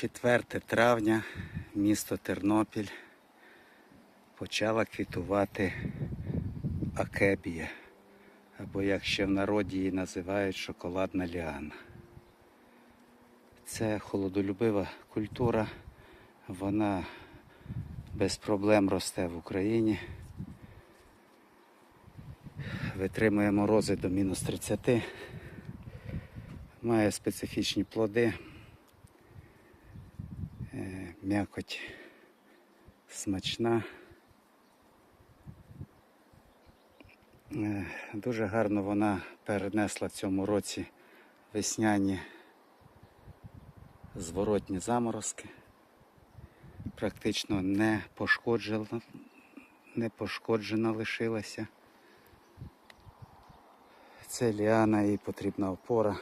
4 травня, місто Тернопіль, почала квітувати акебія, або як ще в народі її називають шоколадна ліана. Це холодолюбива культура, вона без проблем росте в Україні. Витримує морози до мінус 30, має специфічні плоди, м'якоть смачна. Е, Дуже гарно вона перенесла в цьому році весняні зворотні заморозки. Практично не пошкоджена, не пошкоджена лишилася. Це ліана, їй потрібна опора.